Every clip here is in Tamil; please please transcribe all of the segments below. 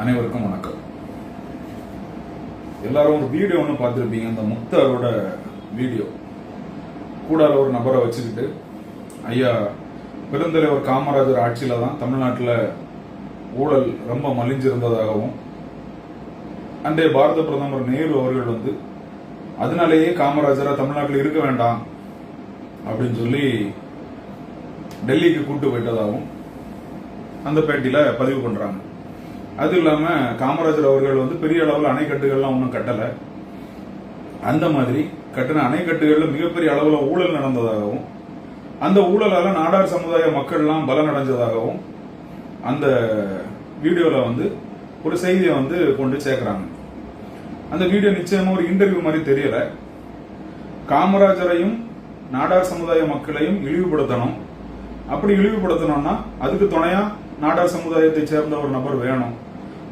அனைவருக்கும் வணக்கம். எல்லாரும் ஒரு வீடியோ ஒன்று பார்த்துருப்பீங்க அந்த முக்தாரோட வீடியோ கூடால ஒரு நபரை வச்சுக்கிட்டு ஐயா பெருந்தலைவர் காமராஜர் ஆட்சியில தான் தமிழ்நாட்டில் ஊழல் ரொம்ப மலிஞ்சிருந்ததாகவும் அன்றைய பாரத பிரதமர் நேரு அவர்கள் வந்து அதனாலேயே காமராஜரா தமிழ்நாட்டில் இருக்க வேண்டாம் அப்படின்னு சொல்லி டெல்லிக்கு கூட்டு போயிட்டதாகவும் அந்த பேட்டியில் பதிவு பண்ணுறாங்க அது இல்லாம காமராஜர் அவர்கள் வந்து பெரிய அளவில் அணைக்கட்டுகள்லாம் ஒன்றும் கட்டல. அந்த மாதிரி கட்டின அணைக்கட்டுகள்ல மிகப்பெரிய அளவில் ஊழல் நடந்ததாகவும் அந்த ஊழலால நாடார் சமுதாய மக்கள்லாம் பலனடைஞ்சதாகவும் அந்த வீடியோல வந்து ஒரு செய்தியை வந்து கொண்டு சேர்க்கிறாங்க. அந்த வீடியோ நிச்சயமா ஒரு இன்டர்வியூ மாதிரி தெரியல. காமராஜரையும் நாடார் சமுதாய மக்களையும் இழிவுபடுத்தணும். அப்படி இழிவுபடுத்தணும்னா அதுக்கு துணையா நாடார் சமுதாயத்தை சேர்ந்த ஒரு நபர் வேணும்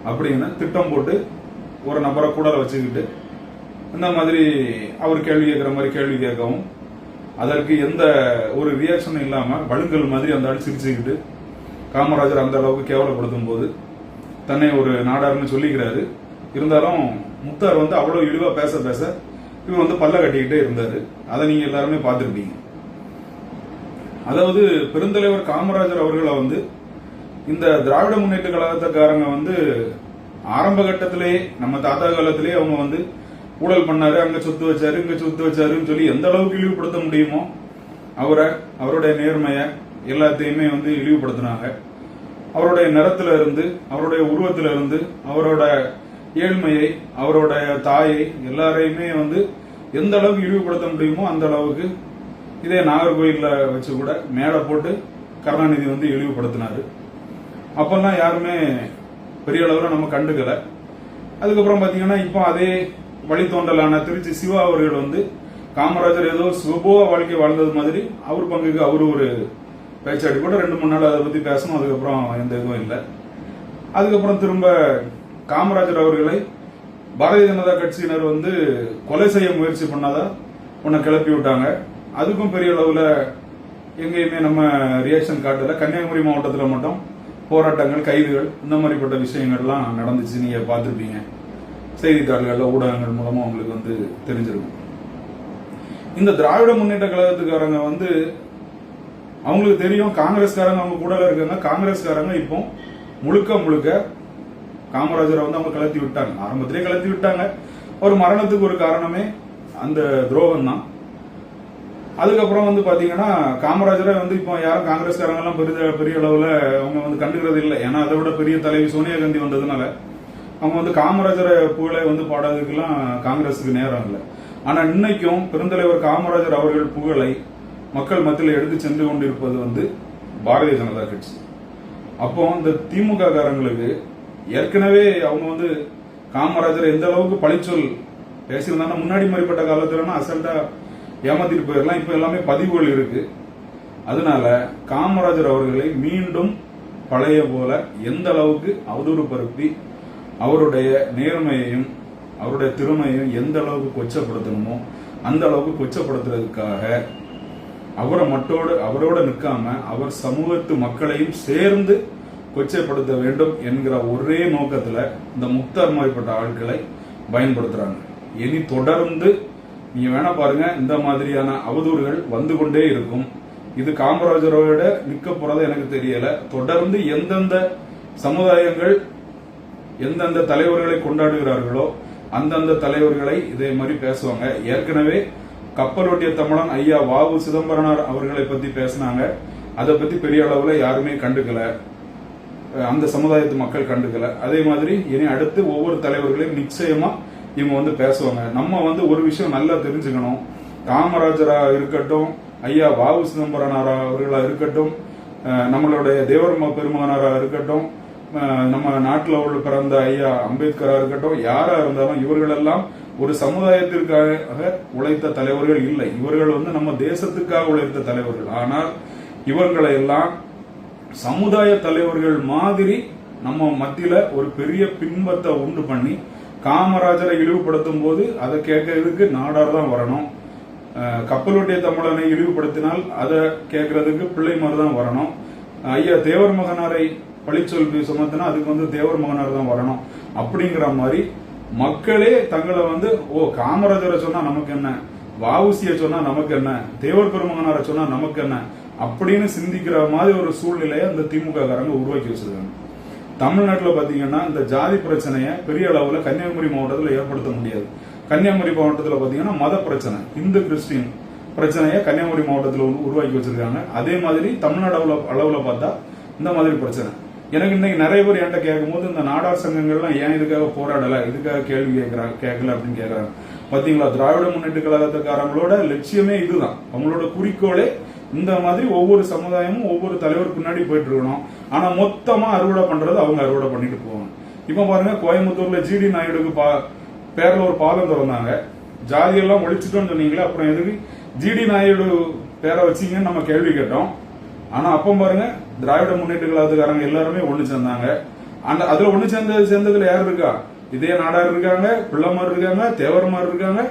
அப்படின்னு திட்டம் போட்டு ஒரு நபரை கூட வச்சுக்கிட்டு இந்த மாதிரி அவர் கேள்வி கேட்குற மாதிரி கேள்வி கேட்கவும் அதற்கு எந்த ஒரு ரியாக்ஷனும் இல்லாமல் வழுங்கல் மாதிரி அந்த ஆள் சிரிச்சுக்கிட்டு காமராஜர் அந்த அளவுக்கு கேவலப்படுத்தும் போது தன்னை ஒரு நாடாருன்னு சொல்லிக்கிறாரு. இருந்தாலும் முத்தார் வந்து அவ்வளோ இழிவாக பேச பேச இவர் வந்து பல்ல கட்டிக்கிட்டே இருந்தார். அதை நீங்கள் எல்லாருமே பார்த்துருப்பீங்க. அதாவது பெருந்தலைவர் காமராஜர் அவர்களை வந்து இந்த திராவிட முன்னேற்ற கழகத்துக்காரங்க வந்து ஆரம்ப கட்டத்திலே நம்ம தாத்தா காலத்திலே அவங்க வந்து ஊழல் பண்ணாரு அங்க சொத்து வச்சாரு இங்க சொத்து வச்சாருன்னு சொல்லி எந்த அளவுக்கு இழிவுபடுத்த முடியுமோ அவரை அவருடைய நேர்மையை எல்லாத்தையுமே வந்து இழிவுபடுத்தினாங்க. அவருடைய நிறத்துல இருந்து அவருடைய உருவத்துல இருந்து அவரோட ஏழ்மையை அவருடைய தாயை எல்லாரையுமே வந்து எந்த அளவுக்கு இழிவுபடுத்த முடியுமோ அந்த அளவுக்கு இதே நாகர்கோயிலில் வச்சு கூட மேடை போட்டு கருணாநிதி வந்து இழிவுபடுத்தினாரு. அப்பெல்லாம் யாருமே பெரிய அளவில் நம்ம கண்டுக்கல. அதுக்கப்புறம் பார்த்தீங்கன்னா இப்போ அதே வழித்தோண்டலான திருச்சி சிவா அவர்கள் வந்து காமராஜர் ஏதோ சுபோக வாழ்க்கை வாழ்ந்தது மாதிரி அவர் பங்குக்கு அவரு ஒரு பேச்சாடி கூட ரெண்டு மூணு நாள் அதை பற்றி பேசணும். அதுக்கப்புறம் எந்த இதுவும் இல்லை. அதுக்கப்புறம் திரும்ப காமராஜர் அவர்களை பாரதிய ஜனதா கட்சியினர் வந்து கொலை செய்ய முயற்சி பண்ணாதா உன்னை கிளப்பி விட்டாங்க. அதுக்கும் பெரிய அளவில் எங்கேயுமே நம்ம ரியாக்ஷன் காட்டல. கன்னியாகுமரி மாவட்டத்தில் மட்டும் போராட்டங்கள் கைதுகள் இந்த மாதிரிப்பட்ட விஷயங்கள்லாம் நடந்துச்சு. நீங்க பார்த்துருப்பீங்க. செய்தித்தாள்கள்ல ஊடகங்கள் மூலமா உங்களுக்கு வந்து தெரிஞ்சிருக்கும். இந்த திராவிட முன்னேற்ற கழகத்துக்காரங்க வந்து அவங்களுக்கு தெரியும் காங்கிரஸ்காரங்க அவங்க கூட இருக்காங்க. காங்கிரஸ்காரங்க இப்போ முழுக்க முழுக்க காமராஜரை வந்து அவங்க கலத்தி விட்டாங்க. ஆரம்பத்திலே கலத்தி விட்டாங்க. ஒரு மரணத்துக்கு ஒரு காரணமே அந்த துரோகம் தான் அதுக்கப்புறம் வந்து பாத்தீங்கன்னா காமராஜரை வந்து இப்போ யாரும் காங்கிரஸ்காரங்க எல்லாம் பெரிய பெரிய அளவுல அவங்க வந்து கண்டுக்கிறது இல்லை. ஏன்னா அதை விட பெரிய தலைவி சோனியா காந்தி வந்ததுனால அவங்க வந்து காமராஜரை புகழை வந்து பாடுறதுக்கெல்லாம் காங்கிரஸுக்கு நேரம் இல்லை. ஆனா இன்னைக்கும் பெருந்தலைவர் காமராஜர் அவர்கள் புகழை மக்கள் மத்தியில் எடுத்து சென்று கொண்டிருப்பது வந்து பாரதிய ஜனதா கட்சி. அப்போ இந்த திமுக காரங்களுக்கு ஏற்கனவே அவங்க வந்து காமராஜர் எந்த அளவுக்கு பழிச்சொல் பேசியிருந்தாங்கன்னா முன்னாடி மாதிரிப்பட்ட காலத்துலன்னா அசல்ட்டா ஏமாத்திட்டு போயிடலாம் இப்ப எல்லாமே பதிவுகள் இருக்கு. அதனால காமராஜர் அவர்களை மீண்டும் பழைய போல எந்த அளவுக்கு அவதூறு பரப்பி அவருடைய நேர்மையையும் அவருடைய திறமையையும் எந்த அளவுக்கு கொச்சப்படுத்தணுமோ அந்த அளவுக்கு கொச்சப்படுத்துறதுக்காக அவரை மட்டோடு அவரோட நிற்காம அவர் சமூகத்து மக்களையும் சேர்ந்து கொச்சைப்படுத்த வேண்டும் என்கிற ஒரே நோக்கத்துல இந்த முக்தார் மாதிரிப்பட்ட ஆட்களை பயன்படுத்துறாங்க. இனி தொடர்ந்து நீங்க வேணா பாருங்க இந்த மாதிரியான அவதூறுகள் வந்து கொண்டே இருக்கும். இது காமராஜரோட நிக்க போறது எனக்கு தெரியல. தொடர்ந்து எந்தெந்த சமுதாயங்கள் எந்தெந்த தலைவர்களை கொண்டாடுகிறார்களோ அந்தந்த தலைவர்களை இதே மாதிரி பேசுவாங்க. ஏற்கனவே கப்பலோட்டிய தமிழன் ஐயா வாவு சிதம்பரனார் அவர்களை பத்தி பேசினாங்க. அதை பத்தி பெரிய அளவுல யாருமே கண்டுக்கல. அந்த சமுதாயத்து மக்கள் கண்டுக்கல. அதே மாதிரி இனி அடுத்து ஒவ்வொரு தலைவர்களையும் நிச்சயமா இவங்க வந்து பேசுவாங்க. நம்ம வந்து ஒரு விஷயம் நல்லா தெரிஞ்சுக்கணும். காமராஜரா இருக்கட்டும் ஐயா வாவு சிதம்பரனாரா அவர்களா இருக்கட்டும் நம்மளுடைய தேவர் பெருமானாரா இருக்கட்டும் நம்ம நாட்டில் உள்ள பிறந்த ஐயா அம்பேத்கரா இருக்கட்டும் யாரா இருந்தாலும் இவர்களெல்லாம் ஒரு சமுதாயத்திற்காக உழைத்த தலைவர்கள் இல்லை. இவர்கள் வந்து நம்ம தேசத்துக்காக உழைத்த தலைவர்கள். ஆனால் இவர்களை எல்லாம் சமுதாய தலைவர்கள் மாதிரி நம்ம மத்தியில ஒரு பெரிய பின்பத்தை உண்டு பண்ணி காமராஜரை இழிவுபடுத்தும் போது அதை கேட்கறதுக்கு நாடார் தான் வரணும். கப்பலுடைய தமிழனை இழிவுபடுத்தினால் அதை கேட்கறதுக்கு பிள்ளைமார் தான் வரணும். ஐயா தேவர் மகனாரை பழிச்சொல் சுமத்தினா அதுக்கு வந்து தேவர் மகனார் தான் வரணும். அப்படிங்கிற மாதிரி மக்களே தங்களை வந்து ஓ காமராஜரை சொன்னா நமக்கு என்ன? வாவுசிய சொன்னா நமக்கு என்ன? தேவர் பெருமகனாரை சொன்னா நமக்கு என்ன? அப்படின்னு சிந்திக்கிற மாதிரி ஒரு சூழ்நிலையை அந்த திமுக காரங்க உருவாக்கி வச்சிருக்காங்க. தமிழ்நாட்டில் பார்த்தீங்கன்னா இந்த ஜாதி பிரச்சனையை பெரிய அளவில் கன்னியாகுமரி மாவட்டத்தில் ஏற்படுத்த முடியாது. கன்னியாகுமரி மாவட்டத்தில் பார்த்தீங்கன்னா மத பிரச்சனை இந்து கிறிஸ்டின் பிரச்சனையை கன்னியாகுமரி மாவட்டத்தில் உருவாக்கி வச்சிருக்காங்க. அதே மாதிரி தமிழ்நாடு அளவில் பார்த்தா இந்த மாதிரி பிரச்சனை. எனக்கு இன்னைக்கு நிறைய பேர் என்கிட்ட கேட்கும்போது இந்த நாடார் சங்கங்கள்லாம் ஏன் இதுக்காக போராடலை இதுக்காக கேள்வி கேட்கறாங்க கேட்கல அப்படின்னு கேட்கறாங்க. பார்த்தீங்களா திராவிட முன்னேற்ற கழகத்துக்காரங்களோட லட்சியமே இதுதான். அவங்களோட குறிக்கோளே இந்த மாதிரி ஒவ்வொரு சமுதாயமும் ஒவ்வொரு தலைவர் பின்னாடி போயிட்டு இருக்கணும். ஆனா மொத்தமா அறுவடை பண்றது அவங்க அறுவடை பண்ணிட்டு போவாங்க இப்ப பாருங்க கோயம்புத்தூர்ல ஜிடி நாயுடுக்கு பா பேர்ல ஒரு பாலம் திறந்தாங்க. ஜாதியெல்லாம் ஒழிச்சிட்டோம்னு சொன்னீங்களே அப்புறம் எதுக்கு? ஜிடி நாயுடு பேரை வச்சீங்கன்னு நம்ம கேள்வி கேட்டோம். ஆனா அப்போ பாருங்க திராவிட முன்னேற்ற கழகத்துக்காரங்க எல்லாருமே ஒண்ணு சேர்ந்தாங்க. அந்த அதுல ஒண்ணு சேர்ந்த சேர்ந்ததுல யார் இருக்கா? இதே நாடார் இருக்காங்க பிள்ளைமார் இருக்காங்க தேவர்மார் இருக்காங்க.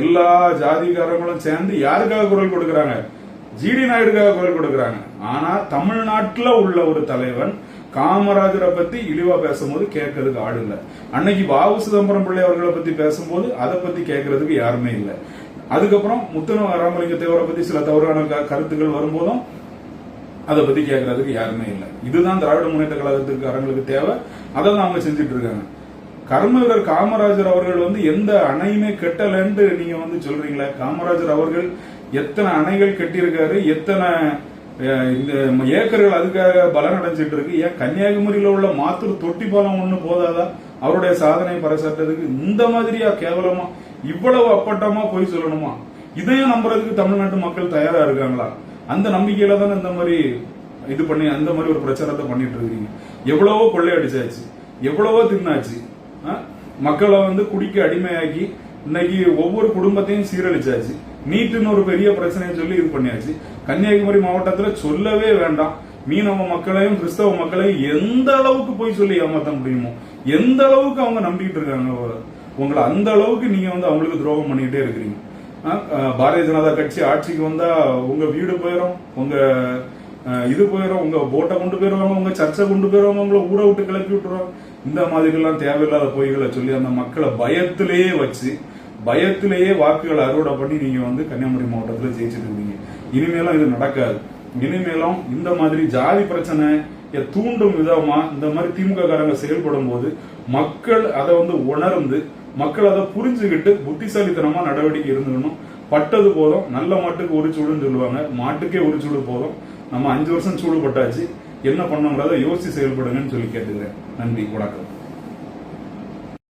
எல்லா ஜாதிக்காரங்களும் சேர்ந்து யாருக்காக குரல் கொடுக்கறாங்க? ஜிடி நாயுடுக்காக குரல் கொடுக்கறாங்க. ஆனா தமிழ்நாட்டுல உள்ள ஒரு தலைவன் காமராஜரை பத்தி இழிவா பேசும்போது கேட்கறதுக்கு ஆடு இல்லை. அன்னைக்கு பாபு சிதம்பரம் பிள்ளை அவர்களை பத்தி பேசும்போது அதை பத்தி கேட்கறதுக்கு யாருமே இல்லை. அதுக்கப்புறம் முத்தன ராமலிங்க தேவரை பத்தி சில தவறான க- கருத்துக்கள் வரும்போதும் அதை பத்தி கேட்கறதுக்கு யாருமே இல்லை. இதுதான் திராவிட முன்னேற்ற கழகத்துக்காரங்களுக்கு தேவை. அதை தான் அவங்க செஞ்சுட்டு இருக்காங்க. கர்மவீரர் காமராஜர் அவர்கள் வந்து எந்த அணையுமே கட்டலன்ட்டு நீங்க வந்து சொல்றீங்களே காமராஜர் அவர்கள் எத்தனை அணைகள் கட்டியிருக்காரு எத்தனை இந்த ஏக்கர்கள் அதுக்காக பலன் அடைஞ்சிட்டு இருக்கு ஏன் கன்னியாகுமரியில உள்ள மாத்தூர் தொட்டி பாலம் ஒண்ணு போதாதா? அவருடைய சாதனை பறைசாற்றதுக்கு இந்த மாதிரியா கேவலமா இவ்வளவு அப்பட்டமா போய் சொல்லணுமா? இதையும் நம்புறதுக்கு தமிழ்நாட்டு மக்கள் தயாரா இருக்காங்களா? அந்த நம்பிக்கையில தானே இந்த மாதிரி இது பண்ணி அந்த மாதிரி ஒரு பிரச்சாரத்தை பண்ணிட்டு இருக்கீங்க எவ்வளவோ கொள்ளையடிச்சாச்சு எவ்வளவோ தின்னாச்சு. ஆ? மக்களை வந்து குடிக்க அடிமையாக்கி இன்னைக்கு ஒவ்வொரு குடும்பத்தையும் சீரழிச்சாச்சு. நீட்டுன்னு ஒரு பெரிய பிரச்சனையை சொல்லி இது பண்ணியாச்சு. கன்னியாகுமரி மாவட்டத்துல சொல்லவே வேண்டாம். மீனவ மக்களையும் கிறிஸ்தவ மக்களையும் எந்த அளவுக்கு போய் சொல்லி ஏமாத்த முடியுமோ எந்த அளவுக்கு அவங்க நம்பிக்கிட்டு இருக்காங்க உங்களை அந்த அளவுக்கு நீங்க வந்து அவங்களுக்கு துரோகம் பண்ணிக்கிட்டே இருக்கிறீங்க. பாரதிய ஜனதா கட்சி ஆட்சிக்கு வந்தா உங்க வீடு போயிடும் உங்க இது போயிடும் உங்க போட்டை கொண்டு போயிடுவாங்க உங்க சர்ச்சை கொண்டு போயிடுவாங்க உங்களை ஊரை விட்டு கிளப்பி விட்டுருவாங்க இந்த மாதிரி எல்லாம் தேவையில்லாத பொய்களை சொல்லி அந்த மக்களை பயத்திலேயே வச்சு பயத்திலேயே வாக்குகளை அறுவடை பண்ணி நீங்க வந்து கன்னியாகுமரி மாவட்டத்தில் ஜெயிச்சிட்டு இருக்கீங்க இனிமேலும் இது நடக்காது. இனிமேலும் இந்த மாதிரி ஜாதி பிரச்சனை தூண்டும் விதமா இந்த மாதிரி திமுக காரங்க செயல்படும் போது மக்கள் அதை வந்து உணர்ந்து மக்கள் அதை புரிஞ்சுக்கிட்டு புத்திசாலித்தனமா நடவடிக்கை இருந்துக்கணும் பட்டது போதும். நல்ல மாட்டுக்கு ஒரு சூடுன்னு சொல்லுவாங்க. மாட்டுக்கே ஒரு சூடு போதும். நம்ம அஞ்சு வருஷம் சூடு பட்டாச்சு என்ன பண்ணுங்கிறத யோசிச்சு செயல்படுங்கன்னு சொல்லி கேட்டுக்கிறேன். நன்றி. வணக்கம்.